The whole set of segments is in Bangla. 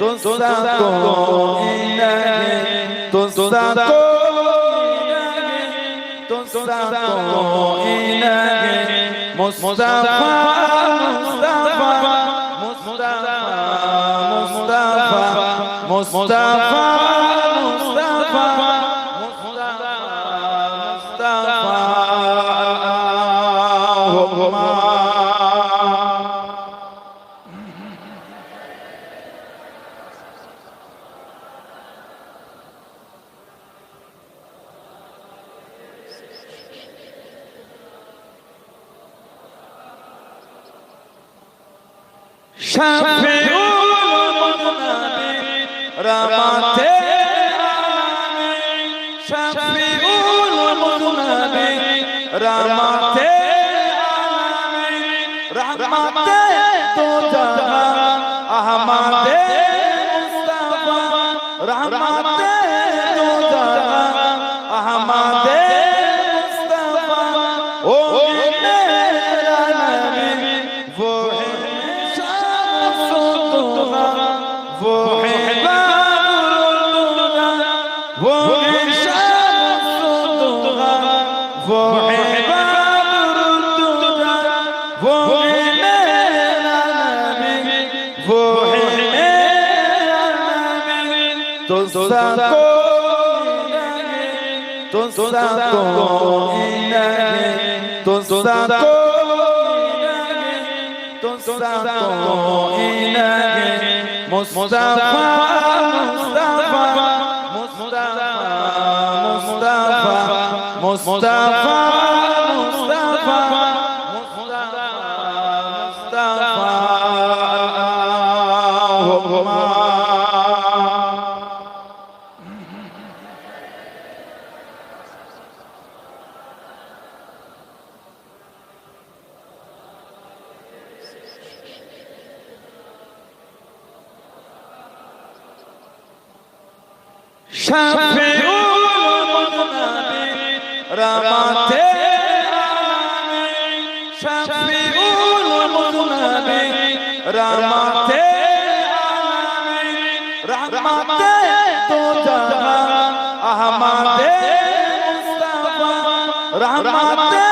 تسقون إليه تسقون تسقون إليه مصطفى مصطفى مصطفى مصطفى مصطفى রামাতে শাফিউল মুনাবি রামাতে রামাতে তো জাহান আহমাদে রামাতে तुसाको तुसाको तुसाको तुसाको मुस्ताफा मुस्ताफा मुस्ताफा मुस्ताफा मुस्ताफा শাফিউল মুনাবির আলামিন শাফিউল মুনাবির রহমাতে রহমাতে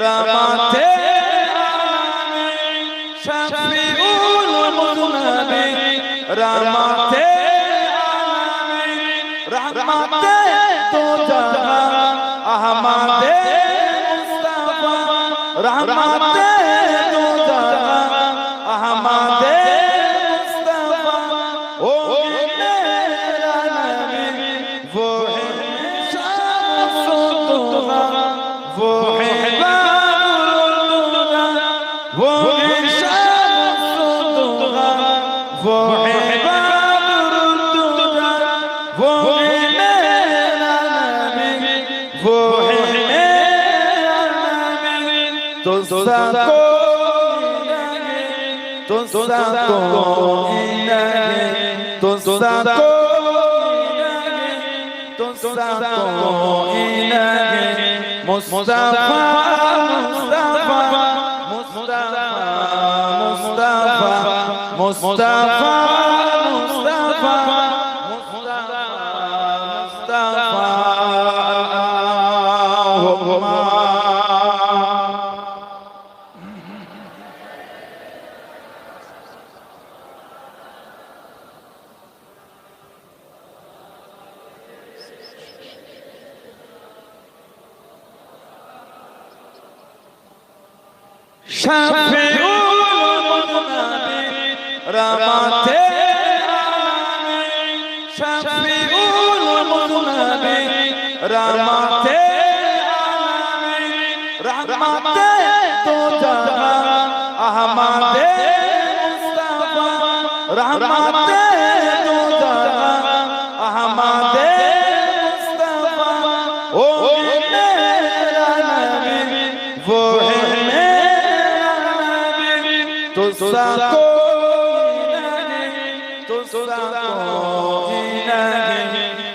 Raman রামাতে রহমাতে تنسى تنسى تنسى تنسى مصطفى مصطفى مصطفى مصطفى مصطفى রামাতে শাফিউল মুনাবি রামাতে রহমাতে नबी तो सबको तो सबको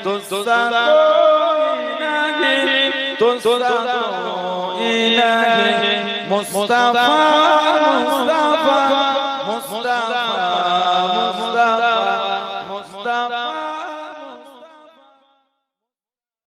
तो सबको तो सबको मुस्तफा मुस्तफा